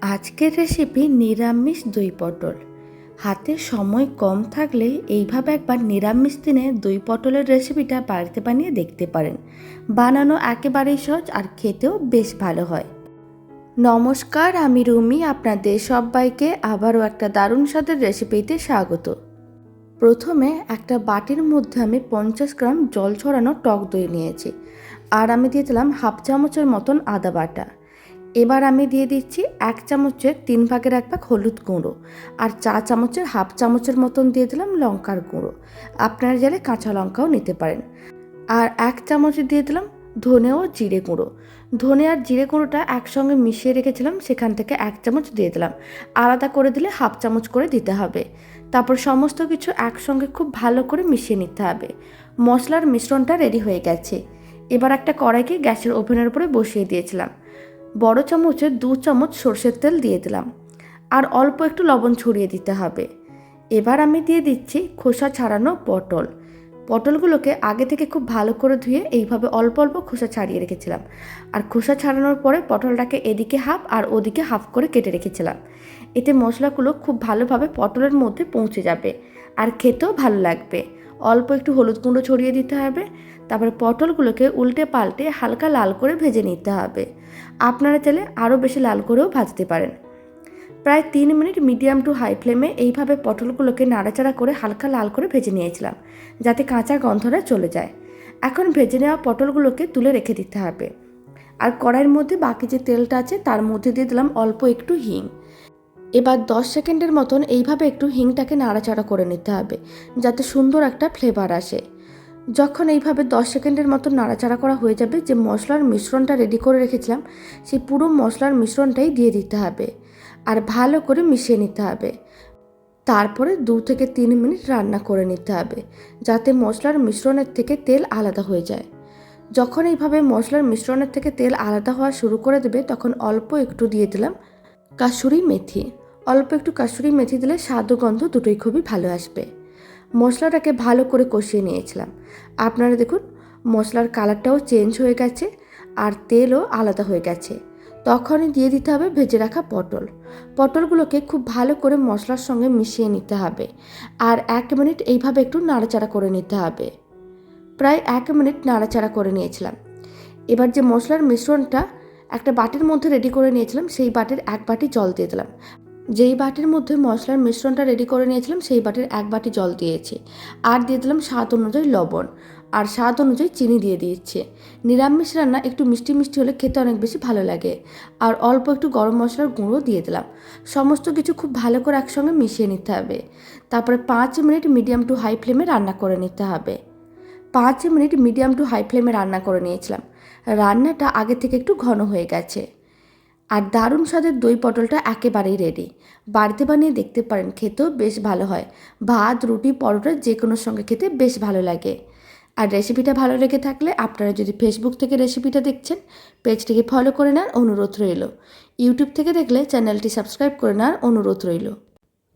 আজকের রেসিপি নিরামিষ দই পটল। হাতে সময় কম থাকলে এইভাবে একবার নিরামিষ দিনে দই পটলের রেসিপিটা বাড়িতে বানিয়ে দেখতে পারেন। বানানো একেবারেই সহজ আর খেতেও বেশ ভালো হয়। নমস্কার, আমি রুমি, আপনাদের সবাইকে আবারও একটা দারুণ স্বাদের রেসিপিতে স্বাগত। প্রথমে একটা বাটির মধ্যে আমি পঞ্চাশ গ্রাম জল ছড়ানো টক দই নিয়েছি। আর আমি দিয়ে দিলাম হাফ চামচের মতন আদা বাটা। এবার আমি দিয়ে দিচ্ছি এক চামচের তিন ভাগের এক ভাগ হলুদ গুঁড়ো আর চা চামচের হাফ চামচের মতন দিয়ে দিলাম লঙ্কার গুঁড়ো। আপনারা চাইলে কাঁচা লঙ্কাও নিতে পারেন। আর এক চামচ দিয়ে দিলাম ধনে ও জিরে গুঁড়ো। ধনে আর জিরে গুঁড়োটা একসঙ্গে মিশিয়ে রেখেছিলাম, সেখান থেকে এক চামচ দিয়ে দিলাম। আলাদা করে দিলে হাফ চামচ করে দিতে হবে। তারপর সমস্ত কিছু একসঙ্গে খুব ভালো করে মিশিয়ে নিতে হবে। মশলার মিশ্রণটা রেডি হয়ে গেছে। এবার একটা কড়াইকে গ্যাসের ওভেনের উপরে বসিয়ে দিয়েছিলাম। বড় চামচে দু চামচ সর্ষের তেল দিয়ে দিলাম। আর অল্প একটু লবণ ছড়িয়ে দিতে হবে। এবার আমি দিয়ে দিচ্ছি খোসা ছাড়ানো পটল। পটলগুলোকে আগে থেকে খুব ভালো করে ধুয়ে এইভাবে অল্প অল্প খোসা ছাড়িয়ে রেখেছিলাম। আর খোসা ছাড়ানোর পরে পটলটাকে এদিকে হাফ আর ওদিকে হাফ করে কেটে রেখেছিলাম। এতে মশলাগুলো খুব ভালোভাবে পটলের মধ্যে পৌঁছে যাবে। আর খেতেও ভালো লাগবে। অল্প একটু হলুদ গুঁড়ো ছড়িয়ে দিতে হবে। তারপরে পটলগুলোকে উল্টে পাল্টে হালকা লাল করে ভেজে নিতে হবে। আপনারা চাইলে আরও বেশি লাল করেও ভাজতে পারেন। প্রায় তিন মিনিট মিডিয়াম টু হাই ফ্লেমে এইভাবে পটলগুলোকে নাড়াচাড়া করে হালকা লাল করে ভেজে নিয়েছিলাম, যাতে কাঁচা গন্ধটা চলে যায়। এখন ভেজে নেওয়া পটলগুলোকে তুলে রেখে দিতে হবে। আর কড়াইয়ের মধ্যে বাকি যে তেলটা আছে, তার মধ্যে দিয়ে দিলাম অল্প একটু হিং। এবার দশ সেকেন্ডের মতন এইভাবে একটু হিংটাকে নাড়াচাড়া করে নিতে হবে, যাতে সুন্দর একটা ফ্লেভার আসে। যখন এইভাবে দশ সেকেন্ডের মতো নাড়াচাড়া করা হয়ে যাবে, যে মশলার মিশ্রণটা রেডি করে রেখেছিলাম, সেই পুরো মশলার মিশ্রণটাই দিয়ে দিতে হবে আর ভালো করে মিশিয়ে নিতে হবে। তারপরে দু থেকে তিন মিনিট রান্না করে নিতে হবে, যাতে মশলার মিশ্রণের থেকে তেল আলাদা হয়ে যায়। যখন এইভাবে মশলার মিশ্রণের থেকে তেল আলাদা হওয়া শুরু করে দেবে, তখন অল্প একটু দিয়ে দিলাম কাসুরি মেথি। অল্প একটু কাসুরি মেথি দিলে স্বাদ গন্ধ দুটোই খুবই ভালো আসবে। মশলাটাকে ভালো করে কষিয়ে নিয়েছিলাম। আপনারা দেখুন, মশলার কালারটাও চেঞ্জ হয়ে গেছে আর তেলও আলাদা হয়ে গেছে। তখনই দিয়ে দিতে হবে ভেজে রাখা পটল। পটলগুলোকে খুব ভালো করে মশলার সঙ্গে মিশিয়ে নিতে হবে আর এক মিনিট এইভাবে একটু নাড়াচাড়া করে নিতে হবে। প্রায় এক মিনিট নাড়াচাড়া করে নিয়েছিলাম। এবার যে মশলার মিশ্রণটা একটা বাটির মধ্যে রেডি করে নিয়েছিলাম, সেই বাটির এক বাটি জল দিয়ে দিলাম। যেই বাটির মধ্যে মশলার মিশ্রণটা রেডি করে নিয়েছিলাম, সেই বাটির এক বাটি জল দিয়েছি। আর দিয়ে দিলাম স্বাদ অনুযায়ী লবণ। আর স্বাদ অনুযায়ী চিনি দিয়ে দিয়েছি। নিরামিষ রান্না একটু মিষ্টি মিষ্টি হলে খেতে অনেক বেশি ভালো লাগে। আর অল্প একটু গরম মশলার গুঁড়ো দিয়ে দিলাম। সমস্ত কিছু খুব ভালো করে একসঙ্গে মিশিয়ে নিতে হবে। তারপরে পাঁচ মিনিট মিডিয়াম টু হাই ফ্লেমে রান্না করে নিতে হবে। পাঁচ মিনিট মিডিয়াম টু হাই ফ্লেমে রান্না করে নিয়েছিলাম। রান্নাটা আগে থেকে একটু ঘন হয়ে গেছে। আর দারুণ স্বাদের দই পটলটা একেবারেই রেডি বাড়িতে বানিয়ে দেখতে পারেন, খেতেও বেশ ভালো হয়। ভাত, রুটি, পরোটা যে কোনো সঙ্গে খেতে বেশ ভালো লাগে। আর রেসিপিটা ভালো লেগে থাকলে আপনারা যদি ফেসবুক থেকে রেসিপিটা দেখছেন পেজটিকে ফলো করে নেওয়ার অনুরোধ রইল। ইউটিউব থেকে দেখলে চ্যানেলটি সাবস্ক্রাইব করে নেওয়ার অনুরোধ রইল।